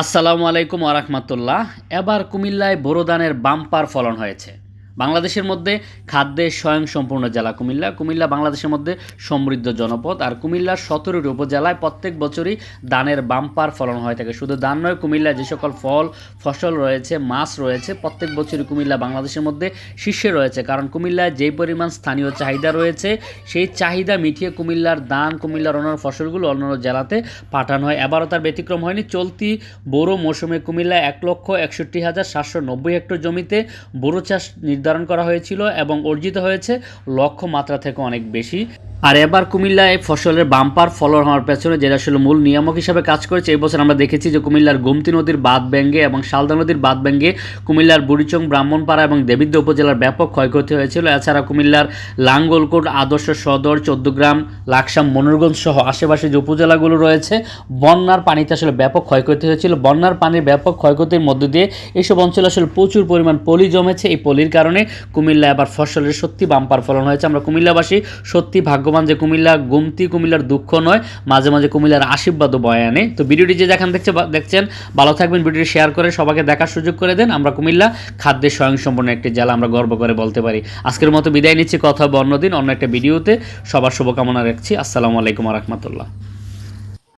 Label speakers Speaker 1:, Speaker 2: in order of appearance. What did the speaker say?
Speaker 1: আসসালামু আলাইকুম আরাহমাতুল্লাহ এবার কুমিল্লায় বোরো ধানের বাম্পার ফলন হয়েছে। বাংলাদেশের মধ্যে খাদ্যে স্বয়ংসম্পূর্ণ জেলা কুমিল্লা। কুমিল্লা বাংলাদেশের মধ্যে সমৃদ্ধ জনপদ। আর কুমিল্লার সতেরোটি উপজেলায় প্রত্যেক বছরই ধানের বাম্পার ফলন হয়ে থাকে। শুধু ধান নয়, কুমিল্লায় যে সকল ফল, ফসল রয়েছে, মাছ রয়েছে, প্রত্যেক বছরই কুমিল্লা বাংলাদেশের মধ্যে শীর্ষে রয়েছে। কারণ কুমিল্লায় যেই পরিমাণ স্থানীয় চাহিদা রয়েছে, সেই চাহিদা মিটিয়ে কুমিল্লার ধান, কুমিল্লার অন্যান্য ফসলগুলো অন্যান্য জেলাতে পাঠানো হয়। এবারও তার ব্যতিক্রম হয়নি। চলতি বোরো মৌসুমে কুমিল্লায় এক লক্ষ একষট্টি হাজার সাতশো নব্বই হেক্টর জমিতে বোরো চাষ নির্ধারণ করা হয়েছিল এবং অর্জিত হয়েছে লক্ষ্য মাত্রা থেকে অনেক বেশি। আর এবার কুমিল্লায় ফসলের বাম্পার ফলন হওয়ার পেছনে যেটা আসলে মূল নিয়ামক হিসাবে কাজ করেছে, এই বছর আমরা দেখেছি যে কুমিল্লার গোমতী নদীর বাঁধ ব্যাঙ্গে এবং শালদা নদীর বাঁধ ব্যাঙ্গে কুমিল্লার বুড়িচং, ব্রাহ্মণপাড়া এবং দেবিদ্য উপজেলার ব্যাপক ক্ষয়ক্ষতি হয়েছিল। এছাড়া কুমিল্লার লাঙ্গলকোট, আদর্শ সদর, চৌদ্দগ্রাম, লাকসাম, মনোরগঞ্জ সহ আশেপাশে যে উপজেলাগুলো রয়েছে, বন্যার পানিতে আসলে ব্যাপক ক্ষয়ক্ষতি হয়েছিল। বন্যার পানির ব্যাপক ক্ষয়ক্ষতির মধ্য দিয়ে এইসব অঞ্চলে আসলে প্রচুর পরিমাণ পলি জমেছে। এই পলির কারণে কুমিল্লা এবার ফসলের সত্যি বাম্পার ফলন হয়েছে। আমরা কুমিল্লাবাসী সত্যি ভাগ্যবান যে কুমিল্লা গুমতি, কুমিল্লার দুঃখ নয়, মাঝে মাঝে কুমিল্লার আশীর্বাদও বয়ে আনে। তো ভিডিওটি যে যেখান দেখছে দেখছেন, ভালো থাকবেন, ভিডিওটি শেয়ার করে সবাইকে দেখার সুযোগ করে দেন। আমরা কুমিল্লা খাদ্যে স্বয়ংসম্পূর্ণ একটি জেলা আমরা গর্ব করে বলতে পারি। আজকের মতো বিদায় নিচ্ছি, কথা হবে অন্যদিন, অন্য একটা ভিডিওতে। সবার শুভকামনা রাখছি। আসসালামু আলাইকুম রহমতুল্লাহ।